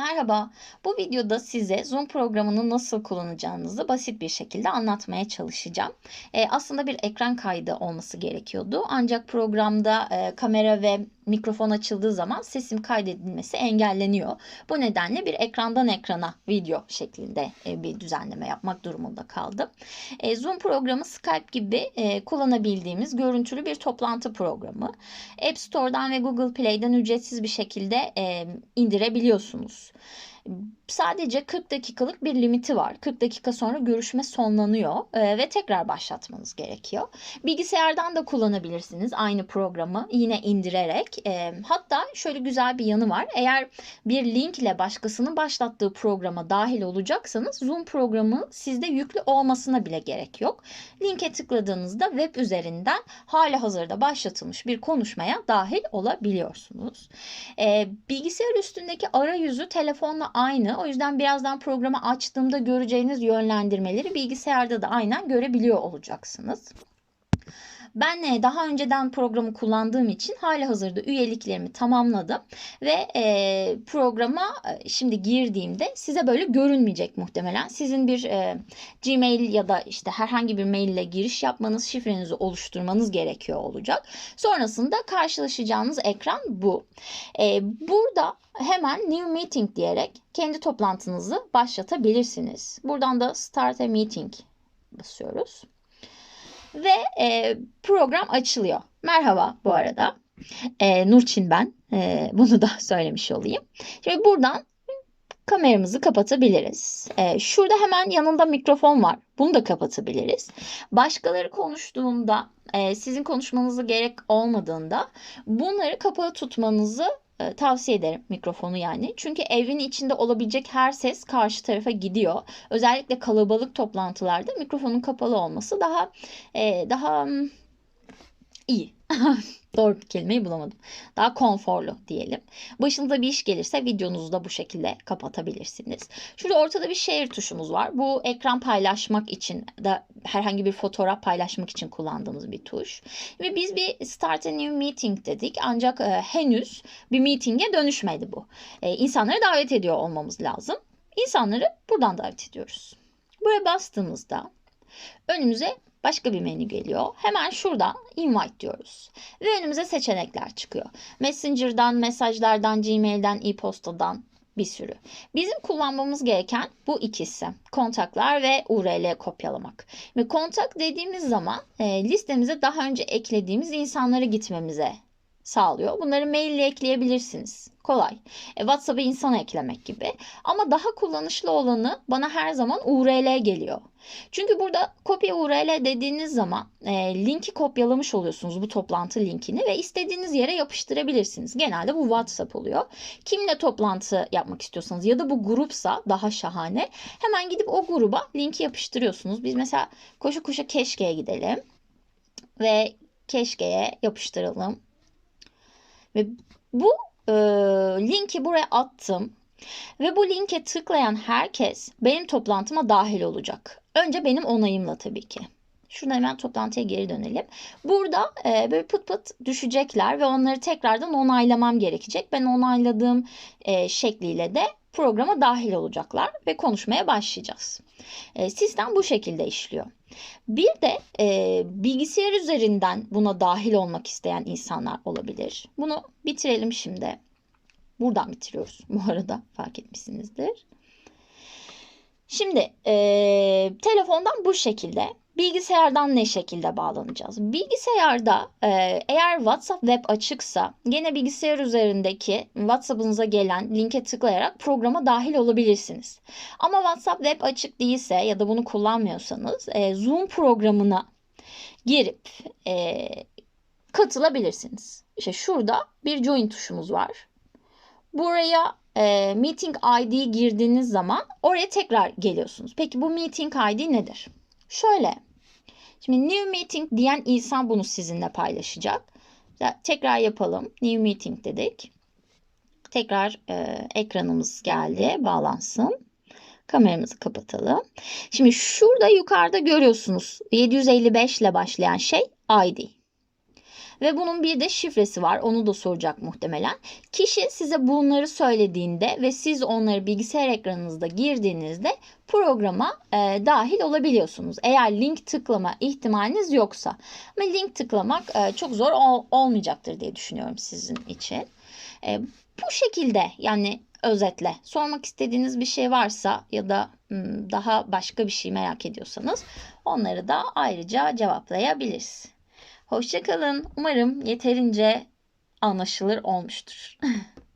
Merhaba, bu videoda size Zoom programını nasıl kullanacağınızı basit bir şekilde anlatmaya çalışacağım. E, aslında bir ekran kaydı olması gerekiyordu. Ancak programda e, kamera ve mikrofon açıldığı zaman sesim kaydedilmesi engelleniyor. Bu nedenle bir ekrandan ekrana video şeklinde e, bir düzenleme yapmak durumunda kaldım. E, Zoom programı Skype gibi e, kullanabildiğimiz görüntülü bir toplantı programı. App Store'dan ve Google Play'den ücretsiz bir şekilde indirebiliyorsunuz. Sadece 40 dakikalık bir limiti var. 40 dakika sonra görüşme sonlanıyor e, ve tekrar başlatmanız gerekiyor. Bilgisayardan da kullanabilirsiniz aynı programı yine indirerek. E, hatta şöyle güzel bir yanı var. Eğer bir link ile başkasının başlattığı programa dahil olacaksanız Zoom programı sizde yüklü olmasına bile gerek yok. Linke tıkladığınızda web üzerinden hali hazırda başlatılmış bir konuşmaya dahil olabiliyorsunuz. E, bilgisayar üstündeki arayüzü telefonla aynı. O yüzden birazdan programı açtığımda göreceğiniz yönlendirmeleri bilgisayarda da aynen görebiliyor olacaksınız. Ben e, daha önceden programı kullandığım için hali hazırda üyeliklerimi tamamladım ve e, programa e, şimdi girdiğimde size böyle görünmeyecek muhtemelen. Sizin bir Gmail ya da işte herhangi bir mail ile giriş yapmanız, şifrenizi oluşturmanız gerekiyor olacak. Sonrasında karşılaşacağınız ekran bu. Burada hemen New Meeting diyerek kendi toplantınızı başlatabilirsiniz. Buradan da Start a Meeting basıyoruz ve e, program açılıyor. Merhaba bu arada. E, Nurçin ben. E, bunu da söylemiş olayım. Şimdi buradan kameramızı kapatabiliriz. E, şurada hemen yanında mikrofon var. Bunu da kapatabiliriz. Başkaları konuştuğunda, e, sizin konuşmanızı gerek olmadığında bunları kapalı tutmanızı e, tavsiye ederim mikrofonu yani. Çünkü evin içinde olabilecek her ses karşı tarafa gidiyor. Özellikle kalabalık toplantılarda mikrofonun kapalı olması daha e, daha iyi. Doğru bir kelimeyi bulamadım. Daha konforlu diyelim. Başınıza bir iş gelirse videonuzu da bu şekilde kapatabilirsiniz. Şurada ortada bir share tuşumuz var. Bu ekran paylaşmak için da herhangi bir fotoğraf paylaşmak için kullandığımız bir tuş. Ve biz bir start a new meeting dedik. Ancak e, henüz bir meeting'e dönüşmedi bu. E, insanları davet ediyor olmamız lazım. İnsanları buradan davet ediyoruz. Buraya bastığımızda önümüze başka bir menü geliyor. Hemen şurada invite diyoruz. Ve önümüze seçenekler çıkıyor. Messenger'dan, mesajlardan, Gmail'den, e-postadan bir sürü. Bizim kullanmamız gereken bu ikisi. Kontaklar ve URL kopyalamak. Ve kontak dediğimiz zaman e, listemize daha önce eklediğimiz insanlara gitmemize sağlıyor. Bunları mail ile ekleyebilirsiniz. Kolay. E, WhatsApp'a insan eklemek gibi. Ama daha kullanışlı olanı bana her zaman URL geliyor. Çünkü burada kopya URL dediğiniz zaman e, linki kopyalamış oluyorsunuz bu toplantı linkini ve istediğiniz yere yapıştırabilirsiniz. Genelde bu WhatsApp oluyor. Kimle toplantı yapmak istiyorsanız ya da bu grupsa daha şahane. Hemen gidip o gruba linki yapıştırıyorsunuz. Biz mesela koşu koşu keşkeye gidelim ve keşkeye yapıştıralım. Ve bu e, linki buraya attım. Ve bu linke tıklayan herkes benim toplantıma dahil olacak. Önce benim onayımla tabii ki. Şuradan hemen toplantıya geri dönelim. Burada e, böyle pıt pıt düşecekler ve onları tekrardan onaylamam gerekecek. Ben onayladığım e, şekliyle de programa dahil olacaklar ve konuşmaya başlayacağız. E, sistem bu şekilde işliyor. Bir de e, bilgisayar üzerinden buna dahil olmak isteyen insanlar olabilir. Bunu bitirelim şimdi. Buradan bitiriyoruz bu arada fark etmişsinizdir. Şimdi e, telefondan bu şekilde Bilgisayardan ne şekilde bağlanacağız? Bilgisayarda e, eğer WhatsApp web açıksa gene bilgisayar üzerindeki WhatsApp'ınıza gelen linke tıklayarak programa dahil olabilirsiniz. Ama WhatsApp web açık değilse ya da bunu kullanmıyorsanız e, Zoom programına girip e, katılabilirsiniz. İşte şurada bir join tuşumuz var. Buraya e, meeting ID girdiğiniz zaman oraya tekrar geliyorsunuz. Peki bu meeting ID nedir? Şöyle. Şimdi new meeting diyen insan bunu sizinle paylaşacak. Tekrar yapalım. New meeting dedik. Tekrar e, ekranımız geldi. Bağlansın. Kameramızı kapatalım. Şimdi şurada yukarıda görüyorsunuz 755 ile başlayan şey ID. Ve bunun bir de şifresi var. Onu da soracak muhtemelen. Kişi size bunları söylediğinde ve siz onları bilgisayar ekranınızda girdiğinizde programa e, dahil olabiliyorsunuz. Eğer link tıklama ihtimaliniz yoksa. Ama link tıklamak e, çok zor ol, olmayacaktır diye düşünüyorum sizin için. E, bu şekilde yani özetle sormak istediğiniz bir şey varsa ya da daha başka bir şey merak ediyorsanız onları da ayrıca cevaplayabiliriz. Hoşçakalın. Umarım yeterince anlaşılır olmuştur.